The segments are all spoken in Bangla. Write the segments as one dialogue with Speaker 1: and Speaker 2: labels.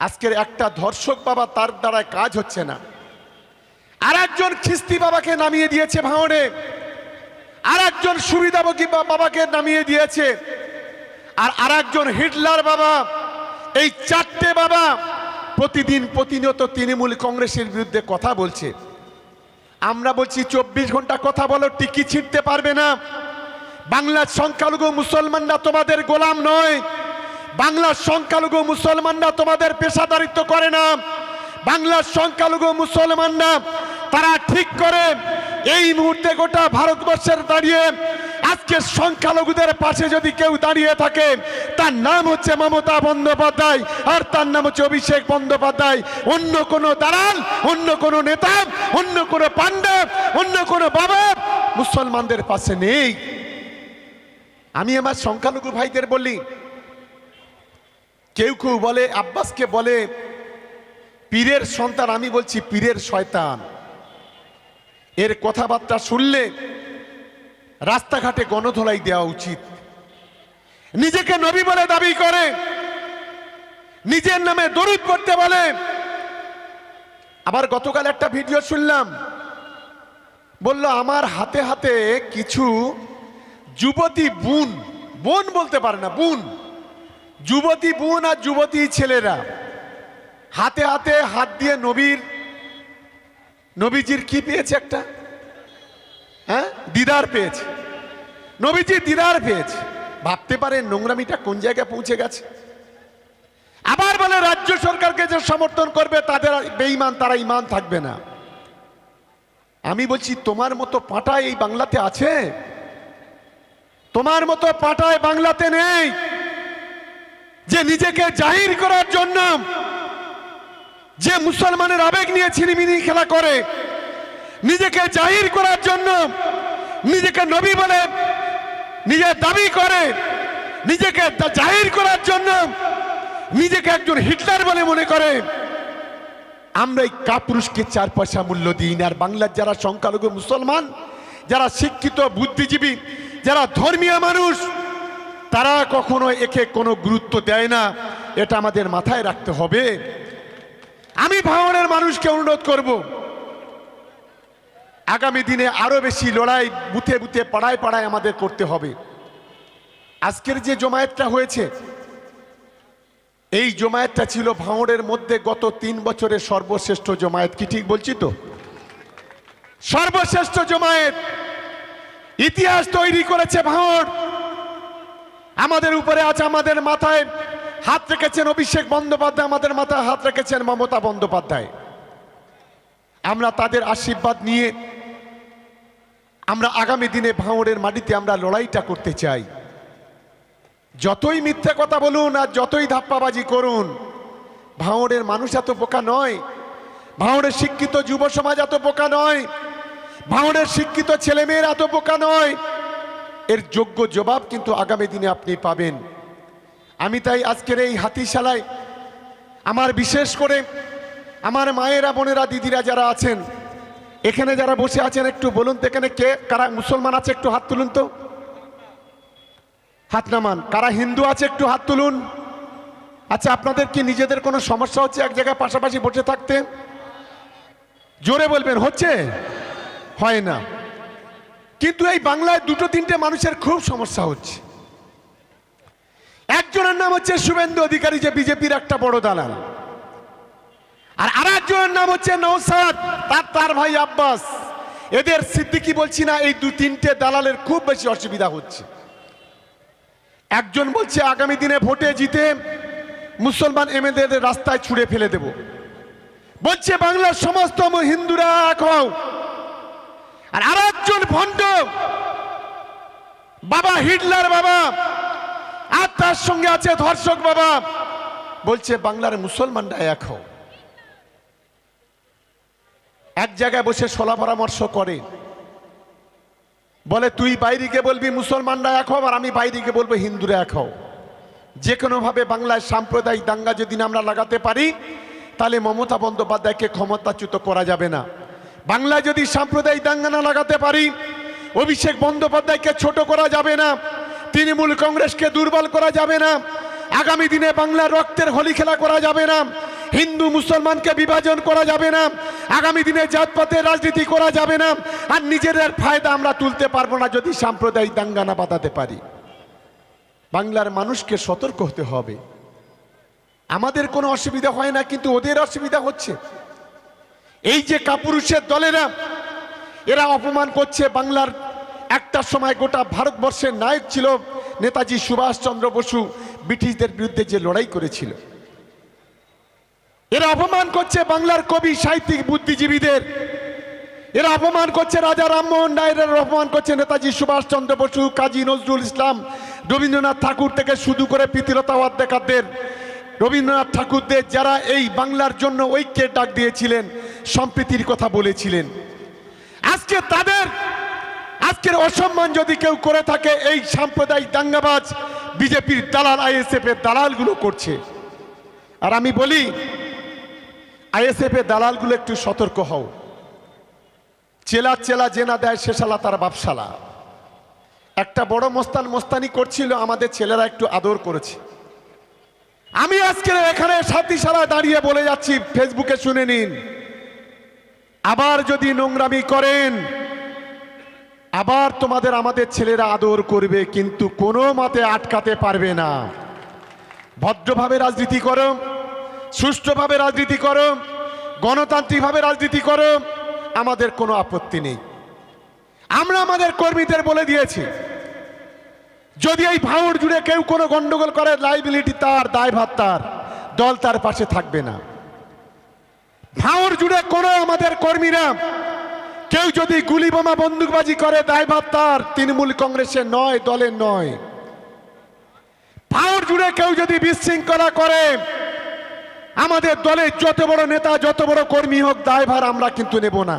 Speaker 1: আজকের একটা ধর্ষক বাবা তার দ্বারায় কাজ হচ্ছে না। আর একজন খিস্তি বাবাকে নামিয়ে দিয়েছে ভাঙড়ে আর একজন সুবিধাভোগী বাবাকে নামিয়ে দিয়েছে। আর আর একজন হিটলার বাবা, এই চারটে বাবা প্রতিদিন প্রতিনিয়ত তৃণমূল কংগ্রেসের বিরুদ্ধে কথা বলছে। আমরা বলছি, চব্বিশ ঘণ্টা কথা বলো, টিকি ছিঁড়তে পারবে না। বাংলার সংখ্যালঘু মুসলমানরা তোমাদের গোলাম নয়। বাংলার সংখ্যালঘু মুসলমানরা তোমাদের পেশাদারিত্ব করে না। বাংলার সংখ্যালঘু মুসলমানরা তারা ঠিক করে। এই মুহূর্তে গোটা ভারতবর্ষের দাঁড়িয়ে আজকে সংখ্যালঘুদের পাশে যদি কেউ দাঁড়িয়ে থাকে, তার নাম হচ্ছে মমতা বন্দ্যোপাধ্যায় আর তার নাম হচ্ছে অভিষেক বন্দ্যোপাধ্যায়। অন্য কোনো দালাল, অন্য কোনো নেতা, অন্য কোনো পাণ্ডব অন্য কোনো বাবা মুসলমানদের পাশে নেই। আমি আমার সংখ্যালঘু ভাইদের বলি কেউ কেউ বলে, আব্বাসকে বলে, পীরের সন্তান, আমি বলছি পীরের শয়তান। এর কথাবার্তা শুনলে রাস্তাঘাটে গণধোলাই দেওয়া উচিত। নিজেকে নবী বলে দাবি করে, নিজের নামে দরুদ পড়তে বলে। আবার গতকাল একটা ভিডিও শুনলাম, বলল, আমার হাতে হাতে কিছু যুবতী বোন বোন বলতে পারে না, বোন। যুবতী বোন আর যুবতী ছেলেরা, হাতে হাতে হাত দিয়ে নবীর, নবীজির কি পেয়েছে একটা? হ্যাঁ? দিদার পেয়েছে। নবীজি দিদার পেয়েছে। ভাবতে পারে নোংরামিটা কোন জায়গায় পৌঁছে গেছে। আবার বলে, রাজ্য সরকারকে যে সমর্থন করবে, তাদের বেঈমান, তারা ইমান থাকবে না। আমি বলছি, তোমার মতো পাটা এই বাংলাতে আছে? তোমার মতো পাটায় বাংলাতে নেই। যে নিজেকে জাহির করার জন্য যে মুসলমানের আবেগ নিয়ে ছিনিমিনি খেলা করে, নিজেকে জাহির করার জন্য নিজেকে নবী বলে নিজের দাবি করে, নিজেকে জাহির করার জন্য নিজেকে একজন হিটলার বলে মনে করে। আমরা এই কাপুরুষকে চার পয়সা মূল্য দিই না। আর বাংলার যারা সংখ্যালঘু মুসলমান, যারা শিক্ষিত, বুদ্ধিজীবী, যারা ধর্মীয় মানুষ তারা কখনো একে কোনো গুরুত্ব দেয় না। এটা আমাদের মাথায় রাখতে হবে। আমি ভাঙনের মানুষকে অনুরোধ করব, আগামী দিনে আরও বেশি লড়াই বুথে বুথে, পাড়ায় পাড়ায় আমাদের করতে হবে। আজকের যে জমায়েতটা হয়েছে, এই জমায়েতটা ছিল ভাঙড়ের মধ্যে গত তিন বছরের সর্বশ্রেষ্ঠ জমায়েত। কি ঠিক বলছি তো? সর্বশ্রেষ্ঠ জমায়েত। ইতিহাস তৈরি করেছে ভাঙড় আমাদের উপরে আছে, আমাদের মাথায় হাত রেখেছেন অভিষেক বন্দ্যোপাধ্যায়, আমাদের মাথায় হাত রেখেছেন মমতা বন্দ্যোপাধ্যায়। আমরা তাদের আশীর্বাদ নিয়ে আমরা আগামী দিনে ভাঙড়ের মাটিতে আমরা লড়াইটা করতে চাই। যতই মিথ্যে কথা বলুন আর যতই ধাপ্পাবাজি করুন, ভাঙড়ের মানুষ এত বোকা নয়। ভাঙড়ের শিক্ষিত যুব সমাজ এত বোকা নয়। ভাঙড়ের শিক্ষিত ছেলেমেয়ের এত বোকা নয়। এর যোগ্য জবাব কিন্তু আগামী দিনে আপনি পাবেন। আমি তাই আজকের এই হাতিশালায় আমার বিশেষ করে আমার মায়েরা, বোনেরা, দিদিরা যারা আছেন, এখানে যারা বসে আছেন, একটু বলুন তো এখানে কে? কারা মুসলমান আছে একটু হাত তুলুন তো। হাত নামান। কারা হিন্দু আছে একটু হাত তুলুন। আচ্ছা আপনাদের কি নিজেদের কোনো সমস্যা হচ্ছে এক জায়গায় পাশাপাশি বসে থাকতে? জোরে বলবেন, হচ্ছে? হয় না। কিন্তু এই বাংলায় দুটো তিনটে মানুষের খুব সমস্যা হচ্ছে। একজনের নাম হচ্ছে শুভেন্দু অধিকারী, যে বিজেপির একটা বড় দালাল। আর আরেকজনের নাম হচ্ছে নৌসাদ তার তার ভাই আব্বাস। এদের সিদ্দিকি বলছি না, এই দু তিনটে দালালের খুব বেশি অসুবিধা হচ্ছে। একজন বলছে, আগামী দিনে ভোটে জিতে মুসলমান এমএলএদের রাস্তায় ছুঁড়ে ফেলে দেব। বলছে, বাংলার সমস্ত হিন্দুরা হও। আর আর একজন ভণ্ড। বাবা হিটলার বাবা। আর তার সঙ্গে আছে ধর্ষক বাবা। বলছে, বাংলার মুসলমানরা এক হও। এক জায়গায় বসে সলা পরামর্শ করে। বলে, তুই বাইরিকে বলবি মুসলমানরা এক আর আমি বাইরিকে বলব হিন্দুরা এক হও। যে কোনোভাবে বাংলায় সাম্প্রদায়িক দাঙ্গা যদি আমরা লাগাতে পারি, তাহলে মমতা বন্দ্যোপাধ্যায়কে ক্ষমতাচ্যুত করা যাবে না। বাংলায় যদি সাম্প্রদায়িক দাঙ্গা না লাগাতে পারি, অভিষেক বন্দ্যোপাধ্যায়কে ছোট করা যাবে না, তৃণমূল কংগ্রেসকে দুর্বল করা যাবে না, আগামী দিনে বাংলার রক্তের হোলি খেলা করা যাবে না, হিন্দু মুসলমানকে বিভাজন করা যাবে না, আগামী দিনে জাতপাতের রাজনীতি করা যাবে না, আর নিজেদের ফায়দা আমরা তুলতে পারব না যদি সাম্প্রদায়িক দাঙ্গা না বাঁধাতে পারি। বাংলার মানুষকে সতর্ক হতে হবে। আমাদের কোনো অসুবিধা হয় না, কিন্তু ওদের অসুবিধা হচ্ছে। এই যে কাপুরুষের দলেরা, এরা অপমান করছে বাংলার একটা সময় গোটা ভারতবর্ষের নায়ক ছিল নেতাজি সুভাষচন্দ্র বসু, ব্রিটিশদের বিরুদ্ধে যে লড়াই করেছিল। এরা অপমান করছে বাংলার কবি, সাহিত্যিক, বুদ্ধিজীবীদের। এরা অপমান করছে রাজা রামমোহন রায়ের অপমান করছে নেতাজি সুভাষচন্দ্র বসু, কাজী নজরুল ইসলাম, রবীন্দ্রনাথ ঠাকুর থেকে শুরু করে প্রীতিলতা ওয়াদ্দেকারদের। রবীন্দ্রনাথ ঠাকুরদের যারা এই বাংলার জন্য ঐক্যের ডাক দিয়েছিলেন, সম্প্রীতির কথা বলেছিলেন। আজকে তাদের, আজকের অসম্মান যদি কেউ করে থাকে, এই সাম্প্রদায়িক দাঙ্গাবাজ বিজেপির দালাল, আইএসএফ এর দালালগুলো করছে। আর আমি বলি, আইএসএফ এর দালালগুলো একটু সতর্ক হও। চেলা চেলা জেনা দেয় শেষালা তার বাপশালা। একটা বড় মোস্তান মোস্তানি করছিল, আমাদের ছেলেরা একটু আদর করেছে। আমি আজকে এখানে সাতিশালায় দাঁড়িয়ে বলে যাচ্ছি, ফেসবুকে শুনে নিন। আবার যদি নোংরামি করেন, আবার তোমাদের আমাদের ছেলেরা আদর করবে, কিন্তু কোনো মতে আটকাতে পারবে না। ভদ্রভাবে রাজনীতি করো, সুষ্ঠুভাবে রাজনীতি করো, গণতান্ত্রিকভাবে রাজনীতি করো, আমাদের কোনো আপত্তি নেই। আমরা আমাদের কর্মীদের বলে দিয়েছি যদি এই ভাঙড় জুড়ে কেউ কোনো গন্ডগোল করে লাইবিলিটি তার, দায়ভার তার, দল তার পাশে থাকবে না। ভাঙড় জুড়ে কোনো আমাদের কর্মীরা, কেউ যদি গুলি বোমা বন্দুকবাজি করে, দায়ভার তার, তৃণমূল কংগ্রেসের নয়, দলের নয়। ভাঙড় জুড়ে কেউ যদি বিশৃঙ্খলা করে, আমাদের দলের যত বড় নেতা, যত বড় কর্মী হোক, দায়ভার আমরা কিন্তু নেব না।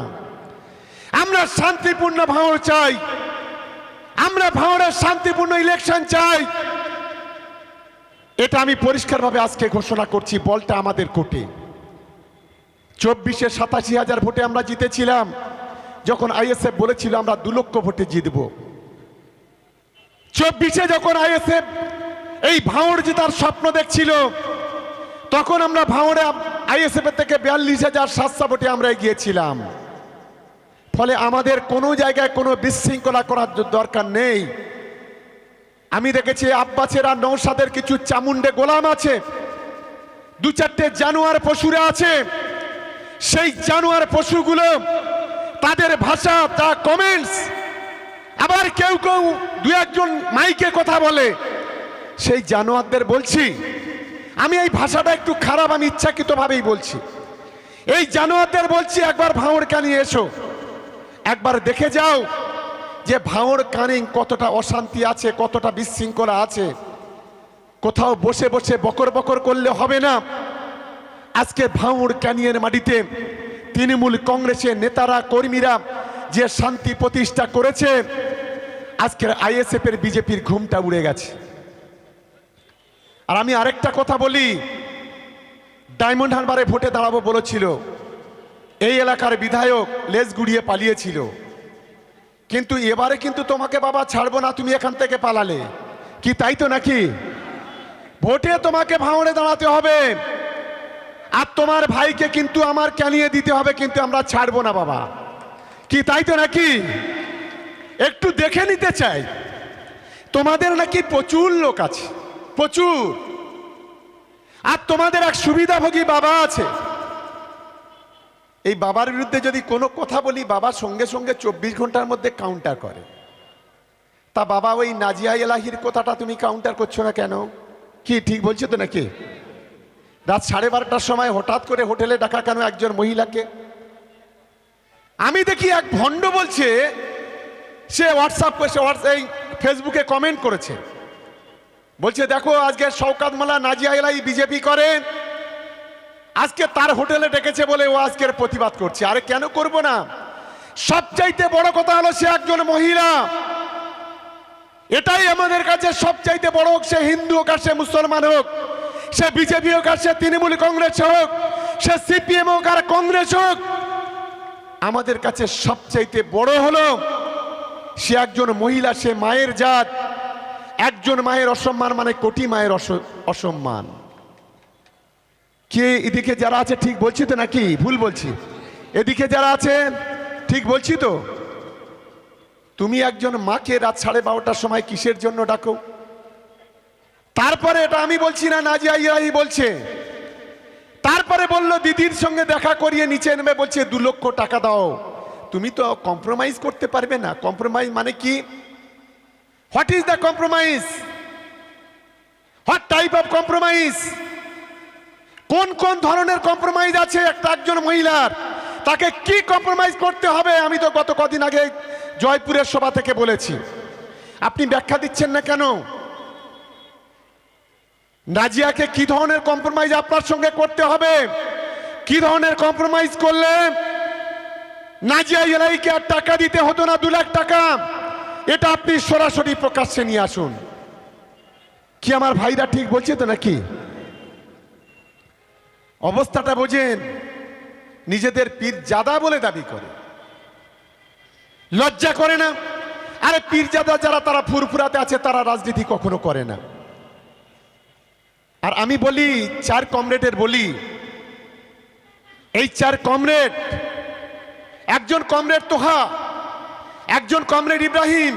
Speaker 1: আমরা শান্তিপূর্ণ ভাঙড় চাই। আমরা ভাঙড়ের শান্তিপূর্ণ ইলেকশন চাই। এটা আমি পরিষ্কারভাবে আজকে ঘোষণা করছি, বলটা আমাদের কোর্টে চব্বিশে সাতাশি হাজার ভোটে আমরা জিতেছিলাম। যখন আইএসএফ বলেছিল আমরা দু লক্ষ ভোটে জিতব। চব্বিশে যখন আইএসএফ এই ভাঙড় জেতার স্বপ্ন দেখছিল, তখন আমরা ভাঙড়ে আইএসএফ থেকে বিয়াল্লিশ হাজার সাতশো ভোটে আমরা গিয়েছিলাম ফলে আমাদের কোনো জায়গায় কোনো বিশৃঙ্খলা করার দরকার নেই। আমি দেখেছি আব্বাসেরা নৌসাদের কিছু চামুন্ডে গোলাম আছে। দু চারটে জানোয়ার পশুরা আছে। সেই জানোয়ার পশুগুলো, তাদের ভাষা, তা কমেন্টস আবার কেউ কেউ দু একজন মাইকে কথা বলে। সেই জানোয়ারদের বলছি, আমি এই ভাষাটা একটু খারাপ, আমি ইচ্ছাকৃতভাবেই বলছি। এই জানোয়ারদের বলছি, একবার ভাঙড় কানিয়ে এসো। একবার দেখে যাও যে ভাঙড় কানিং কতটা অশান্তি আছে, কতটা বিশৃঙ্খলা আছে। কোথাও বসে বসে বকর বকর করলে হবে না। আজকে ভাঙড় ক্যানিয়ের মাটিতে তৃণমূল কংগ্রেসের নেতারা, কর্মীরা যে শান্তি প্রতিষ্ঠা করেছে, আজকের আইএসএফ এর বিজেপির ঘুমটা উড়ে গেছে। আর আমি আরেকটা কথা বলি, ডায়মন্ড হারবারে ভোটে দাঁড়াবো বলেছিল। এই এলাকার বিধায়ক লেজ গুড়িয়ে পালিয়েছিল। কিন্তু এবারে কিন্তু তোমাকে বাবা ছাড়বো না, তুমি এখান থেকে পালালে। কি তাই তো নাকি? ভোটে তোমাকে ভাঙড়ে দাঁড়াতে হবে। আর তোমার ভাইকে কিন্তু আমার ক্যানিয়ে দিতে হবে, কিন্তু আমরা ছাড়বো না বাবা। কি তাই তো নাকি? একটু দেখে নিতে চাই। তোমাদের নাকি প্রচুর লোক আছে, প্রচুর। আর তোমাদের এক সুবিধাভোগী বাবা আছে। এই বাবার বিরুদ্ধে যদি কোনো কথা বলি, বাবা সঙ্গে সঙ্গে চব্বিশ ঘণ্টার মধ্যে কাউন্টার করে। তা বাবা ওই নাজিয়া এলাহির কথাটা তুমি কাউন্টার করছ না কেন? কি, ঠিক বলছো তো নাকি? রাত সাড়ে বারোটার সময় হঠাৎ করে হোটেলে ডাকা কেন একজন মহিলাকে? আমি দেখি এক ভণ্ড বলছে, সে হোয়াটসঅ্যাপ করেছে হোয়াটস- এই ফেসবুকে কমেন্ট করেছে। বলছে, দেখো, আজকে শওকাত মালা নাজিয়া এলাই বিজেপি করে আজকে তার হোটেলে ডেকেছে বলে ও আজকের প্রতিবাদ করছে। আরে কেন করব না? সবচাইতে বড় কথা হলো সে একজন মহিলা। এটাই আমাদের কাছে সবচাইতে বড় হোক, সে হিন্দু হোক আর সে মুসলমান হোক, সে বিজেপি হোক আর সে তৃণমূল কংগ্রেস হোক, সে সিপিএম হোক আর কংগ্রেস হোক, আমাদের কাছে সবচাইতে বড় হলো সে একজন মহিলা, সে মায়ের জাত। একজন মায়ের অসম্মান মানে কোটি মায়ের অস- অসম্মান। কে এদিকে যারা আছে ঠিক বলছি তো নাকি? ভুল বলছি। এদিকে যারা আছে, ঠিক বলছি তো? তুমি একজন মাকে রাত সাড়ে বারোটার সময় কিসের জন্য ডাকো? তারপরে এটা আমি বলছি না নাজিয়া ইরাহি বলছে। তারপরে বলল, দিদির সঙ্গে দেখা করিয়ে নিচে নেমে বলছে, দু লক্ষ টাকা দাও। তুমি তো কম্প্রোমাইজ করতে পারবে না। কম্প্রোমাইজ মানে কি? What is the compromise what type of compromise কোন কোন ধরনের কম্প্রোমাইজ আছে? একটা একজন মহিলার। তাকে কি কম্প্রোমাইজ করতে হবে? আমি তো গত কদিন আগে জয়পুরের সভা থেকে বলেছি। আপনি ব্যাখ্যা দিচ্ছেন না কেন? নাজিয়াকে কি ধরনের কম্প্রোমাইজ আপনার সঙ্গে করতে হবে? কি ধরনের কম্প্রোমাইজ করলে নাজিয়া এলাইকে আর টাকা দিতে হতো না দু লাখ টাকা? এটা আপনি সরাসরি প্রকাশ্যে নিয়ে আসুন। কি আমার ভাইরা ঠিক বলছে তো নাকি? অবস্থাটা বোঝেন, নিজেদের পীর জাদা বলে দাবি করে। লজ্জা করে না? আরে পীরজাদা যারা, তারা ফুরফুরাতে আছে, তারা রাজনীতি কখনো করে না। আর আমি বলি, চার কমরেডের বলি, এই চার কমরেড, একজন কমরেড তোহা, একজন কমরেড ইব্রাহিম,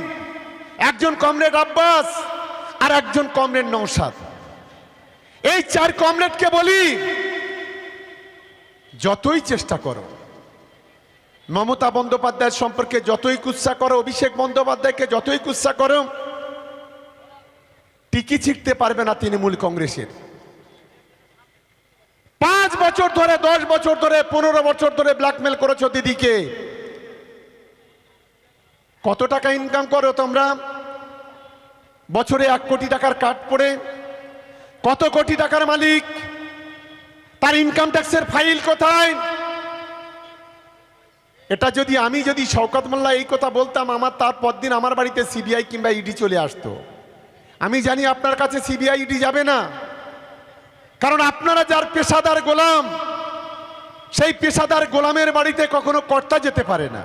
Speaker 1: একজন কমরেড আব্বাস, আর একজন কমরেড নৌসাদ এই চার কমরেডকে বলি যতই চেষ্টা করো, মমতা বন্দ্যোপাধ্যায়ের সম্পর্কে যতই কুৎসা করো, অভিষেক বন্দ্যোপাধ্যায়কে যতই কুৎসা করো, টিকি ছিটতে পারবে না তৃণমূল কংগ্রেসের। পাঁচ বছর ধরে, দশ বছর ধরে, পনেরো বছর ধরে ব্ল্যাকমেল করেছ দিদিকে। কত টাকা ইনকাম করো তোমরা? বছরে এক কোটি টাকার কাট পড়ে, কত কোটি টাকার মালিক? তার ইনকাম ট্যাক্সের ফাইল কোথায়? এটা যদি আমি যদি শওকত মোল্লা এই কথা বলতাম, আমার তার পরদিন আমার বাড়িতে সিবিআই কিংবা ইডি চলে আসতো। আমি জানি আপনার কাছে সিবিআই ইডি যাবে না। কারণ আপনারা যার পেশাদার গোলাম, সেই পেশাদার গোলামের বাড়িতে কখনো কর্তা যেতে পারে না।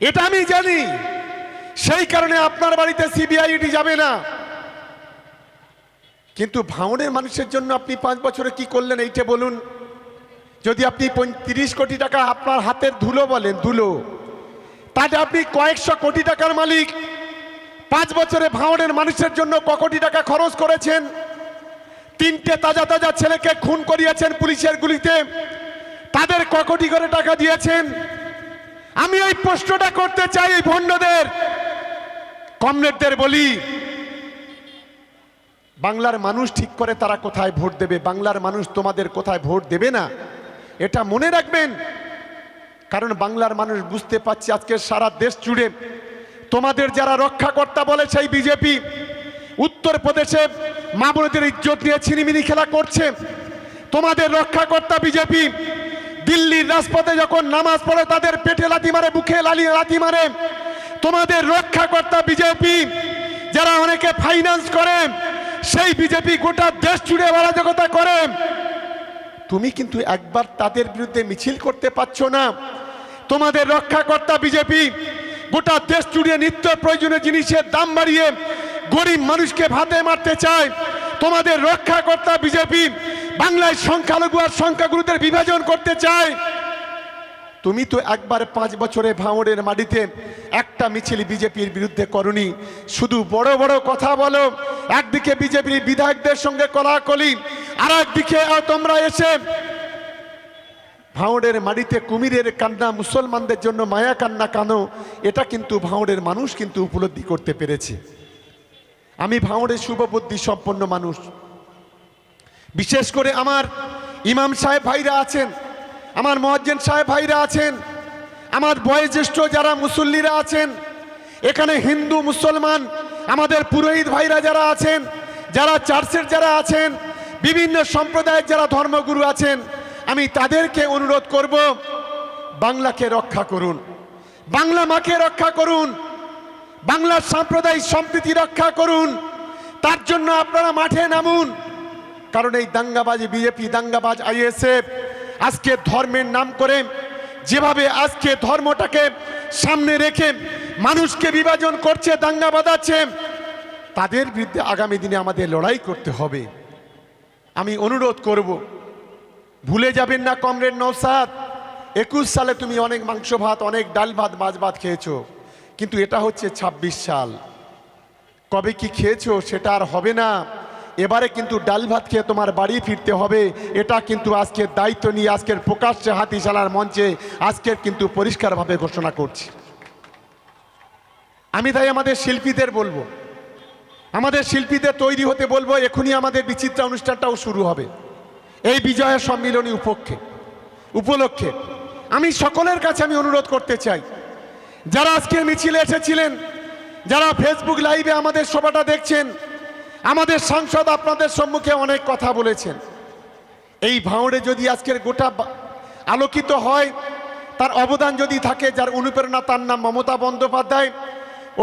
Speaker 1: এটা আমি জানি। সেই কারণে আপনার বাড়িতে সিবিআই ইডি যাবে না। কিন্তু ভাঙনের মানুষের জন্য আপনি পাঁচ বছরে কি করলেন এইটা বলুন। যদি আপনি তিরিশ কোটি টাকা আপনার হাতের ধুলো বলেন, ধুলো। তাহলে আপনি কয়েকশো কোটি টাকার মালিক। পাঁচ বছরে ভাঙনের মানুষের জন্য ক কোটি টাকা খরচ করেছেন। তিনটে তাজা তাজা ছেলেকে খুন করিয়েছেন পুলিশের গুলিতে। তাদের ক কোটি করে টাকা দিয়েছেন। আমি এই প্রশ্নটা করতে চাই এই ভণ্ডদের। কমরেডদের বলি বাংলার মানুষ ঠিক করে তারা কোথায় ভোট দেবে, বাংলার মানুষ তোমাদের কোথায় ভোট দেবে না? এটা মনে রাখবেন। কারণ বাংলার মানুষ বুঝতে পারছে আজকে সারা দেশ জুড়ে তোমাদের যারা রক্ষাকর্তা বলে সেই বিজেপি উত্তরপ্রদেশে মামুনদের ইজ্জত নিয়ে ছিনিমিনি খেলা করছে। তোমাদের রক্ষাকর্তা বিজেপি দিল্লির রাজপথে যখন নামাজ পড়ে তাদের পেটে লাথি মারে, বুকে লালি লাথি মারে। তোমাদের রক্ষাকর্তা বিজেপি যারা অনেকে ফাইন্যান্স করে সেই বিজেপি গোটা দেশ জুড়ে অরাজকতা করে। তুমি কিন্তু একবার তাদের বিরুদ্ধে মিছিল করতে পারছ না। তোমাদের রক্ষাকর্তা বিজেপি গোটা দেশ জুড়ে নিত্য প্রয়োজনীয় জিনিসের দাম বাড়িয়ে গরিব মানুষকে ভাতে মারতে চায়। তোমাদের রক্ষাকর্তা বিজেপি বাংলায় সংখ্যালঘু আর সংখ্যাগুরুদের বিভাজন করতে চায়। তুমি তো একবার পাঁচ বছরে ভাঙড়ের মাটিতে একটা মিছিল বিজেপির বিরুদ্ধে করনি। শুধু বড় বড় কথা বলো, একদিকে বিজেপির বিধায়কদের সঙ্গে কলাকলি আর একদিকে তোমরা এসে ভাঁড়ের মাটিতে কুমিরের কান্না, মুসলমানদের জন্য মায়া কান্না কানো, এটা কিন্তু ভাঁড়ের মানুষ কিন্তু উপলব্ধি করতে পেরেছে। আমি ভাঁড়ের শুভবুদ্ধি সম্পন্ন মানুষ। বিশেষ করে আমার ইমাম সাহেব ভাইরা আছেন আমার মহাজ্জেন সাহেব ভাইরা আছেন, আমার বয়োজ্যেষ্ঠ যারা মুসল্লিরা আছেন, এখানে হিন্দু, মুসলমান, আমাদের পুরোহিত ভাইরা যারা আছেন, যারা চার্চের যারা আছেন, বিভিন্ন সম্প্রদায়ের যারা ধর্মগুরু আছেন, আমি তাদেরকে অনুরোধ করব, বাংলাকে রক্ষা করুন। বাংলা মাকে রক্ষা করুন। বাংলার সাম্প্রদায়িক সম্প্রীতি রক্ষা করুন। তার জন্য আপনারা মাঠে নামুন। কারণ এই দাঙ্গাবাজি, বিজেপি দাঙ্গাবাজ, আইএসএফ আজকে ধর্মের নাম করে, যেভাবে আজকে ধর্মটাকে সামনে রেখে মানুষকে বিভাজন করছে, দাঙ্গা বাঁধাচ্ছে, তাদের বিরুদ্ধে আগামী দিনে আমাদের লড়াই করতে হবে। আমি অনুরোধ করব, ভুলে যাবেন না কমরেড নৌসাদ একুশ সালে তুমি অনেক মাংস ভাত, অনেক ডাল ভাত, মাছ ভাত খেয়েছো, কিন্তু এটা হচ্ছে ২৬ সাল। কবে কি খেয়েছো সেটা আর হবে না। এবারে কিন্তু ডাল ভাত খেয়ে তোমার বাড়ি ফিরতে হবে। এটা কিন্তু আজকের দায়িত্ব নিয়ে আজকের প্রকাশ্যে হাতিশালার মঞ্চে আজকের কিন্তু পরিষ্কারভাবে ঘোষণা করছি। আমি তাই আমাদের শিল্পীদের বলব, আমাদের শিল্পীদের তৈরি হতে বলব, এখনই আমাদের বিচিত্রা অনুষ্ঠানটাও শুরু হবে। এই বিজয়ের সম্মিলনী উপক্ষে, উপলক্ষে আমি সকলের কাছে আমি অনুরোধ করতে চাই, যারা আজকে মিছিলে এসেছিলেন, যারা ফেসবুক লাইভে আমাদের সভাটা দেখছেন আমাদের সাংসদ আপনাদের সম্মুখে অনেক কথা বলেছেন। এই ভাঁড়ে যদি আজকের গোটা আলোকিত হয়, তার অবদান যদি থাকে, যার অনুপ্রেরণা তার নাম মমতা বন্দ্যোপাধ্যায়,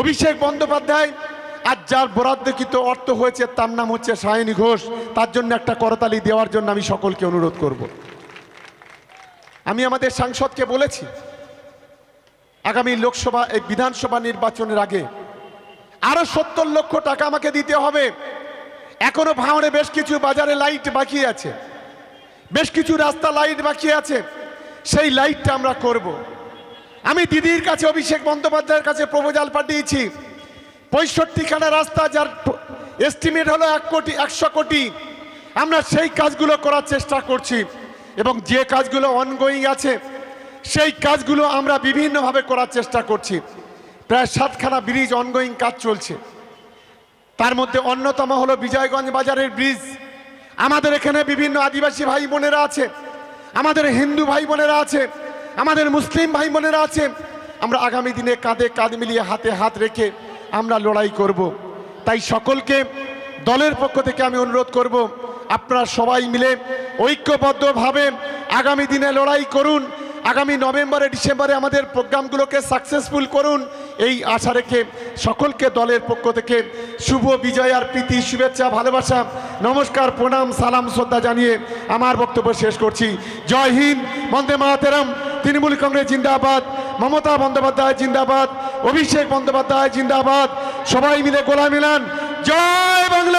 Speaker 1: অভিষেক বন্দ্যোপাধ্যায়, আর যার বরাদ্দকৃত অর্থ হয়েছে, তার নাম হচ্ছে সায়নী ঘোষ। তার জন্য একটা করতালি দেওয়ার জন্য আমি সকলকে অনুরোধ করব। আমি আমাদের সাংসদকে বলেছি, আগামী লোকসভা, এই বিধানসভা নির্বাচনের আগে আরও সত্তর লক্ষ টাকা আমাকে দিতে হবে। এখনও ভাঁড়ে বেশ কিছু বাজারে লাইট বাকি আছে। বেশ কিছু রাস্তা লাইট বাকি আছে। সেই লাইটটা আমরা করব। আমি দিদির কাছে, অভিষেক বন্দ্যোপাধ্যায়ের কাছে প্রপোজাল পাঠিয়েছি। পঁয়ষট্টিখানা রাস্তা, যার এস্টিমেট হলো এক কোটি, একশো কোটি। আমরা সেই কাজগুলো করার চেষ্টা করছি এবং যে কাজগুলো অনগোয়িং আছে, সেই কাজগুলো আমরা বিভিন্নভাবে করার চেষ্টা করছি। প্রায় সাতখানা ব্রিজ অনগোয়িং কাজ চলছে। তার মধ্যে অন্যতম হলো বিজয়গঞ্জ বাজারের ব্রিজ। আমাদের এখানে বিভিন্ন আদিবাসী ভাই বোনেরা আছে, আমাদের হিন্দু ভাই বোনেরা আছে, আমাদের মুসলিম ভাই বোনেরা আছে। আমরা আগামী দিনে কাঁধে কাঁধ মিলিয়ে হাতে হাত রেখে আমরা লড়াই করব। তাই সকলকে দলের পক্ষ থেকে আমি অনুরোধ করব, আপনারা সবাই মিলে ঐক্যবদ্ধভাবে আগামী দিনে লড়াই করুন। আগামী নভেম্বরে, ডিসেম্বরে আমাদের প্রোগ্রামগুলোকে সাকসেসফুল করুন। এই আশা রেখে সকলকে দলের পক্ষ থেকে শুভ বিজয় আর প্রীতি, শুভেচ্ছা, ভালোবাসা, নমস্কার, প্রণাম, সালাম, শ্রদ্ধা জানিয়ে আমার বক্তব্য শেষ করছি। জয় হিন্দ, বন্দে মাহাতেরাম তৃণমূল কংগ্রেস জিন্দাবাদ, মমতা বন্দ্যোপাধ্যায় জিন্দাবাদ, অভিষেক বন্দ্যোপাধ্যায় জিন্দাবাদ। সবাই মিলে গোলা মিলান জয় বাংলা!